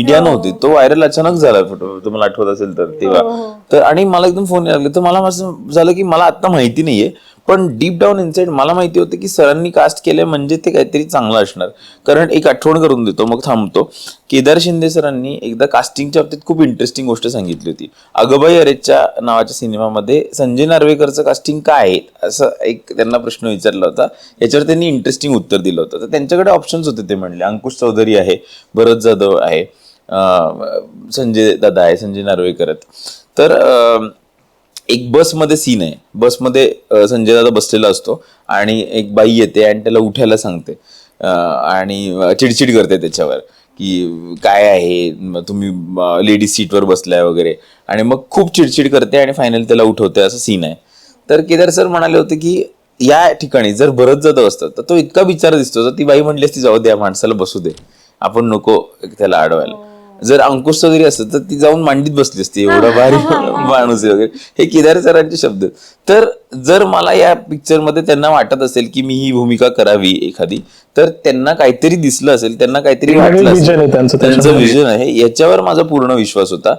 Media नव्हती. तो viral अचानक झाला फोटो तुम्हाला आठवत असेल तर तेव्हा. तर आणि मला एकदम फोन लागले. तर मला असं झालं की मला आता माहिती नाहीये. पण डीप डाऊन इनसाइड मला माहिती होतं की सरांनी कास्ट केलंय म्हणजे ते काहीतरी चांगलं असणार. कारण एक आठवण करून देतो. मग थांबतो. केदार शिंदे सरांनी एकदा कास्टिंगच्या बाबतीत खूप इंटरेस्टिंग गोष्ट सांगितली होती. अगबाई अरेच्या नावाच्या सिनेमामध्ये संजय नार्वेकरचं कास्टिंग काय आहे? असं एक त्यांना प्रश्न विचारला होता. याच्यावर त्यांनी इंटरेस्टिंग उत्तर दिलं होतं. तर त्यांच्याकडे ऑप्शन्स होते ते म्हणले. अंकुश चौधरी आहे भरत जाधव आहे संजय दादा आहे संजय नार्वेकर आहेत. तर एक बसमध्ये सीन आहे. बसमध्ये संजय दादा बसलेला असतो आणि एक बाई येते आणि त्याला उठायला सांगते. आणि चिडचिड करते त्याच्यावर की काय आहे? तुम्ही लेडीज सीटवर बसलाय वगैरे. आणि मग खूप चिडचिड करते आणि फायनल त्याला उठवते. असं सीन आहे. तर केदार सर म्हणाले होते की या ठिकाणी जर भरत जात असतं तर तो इतका विचार दिसतो. तर ती बाई म्हणली असती जाऊ द्या माणसाला बसू दे. आपण नको त्याला अडवायला जर अंकुश चौधरी असत तर ती जाऊन मांडीत बसली असती एवढा भारी माणूस वगैरे. हे केदार सरांचे शब्द. तर जर मला या पिक्चरमध्ये त्यांना वाटत असेल की मी ही भूमिका करावी एखादी तर त्यांना काहीतरी दिसलं असेल त्यांना काहीतरी वाटलं असेल. त्यांचं. विजन आहे. याच्यावर माझा पूर्ण विश्वास होता.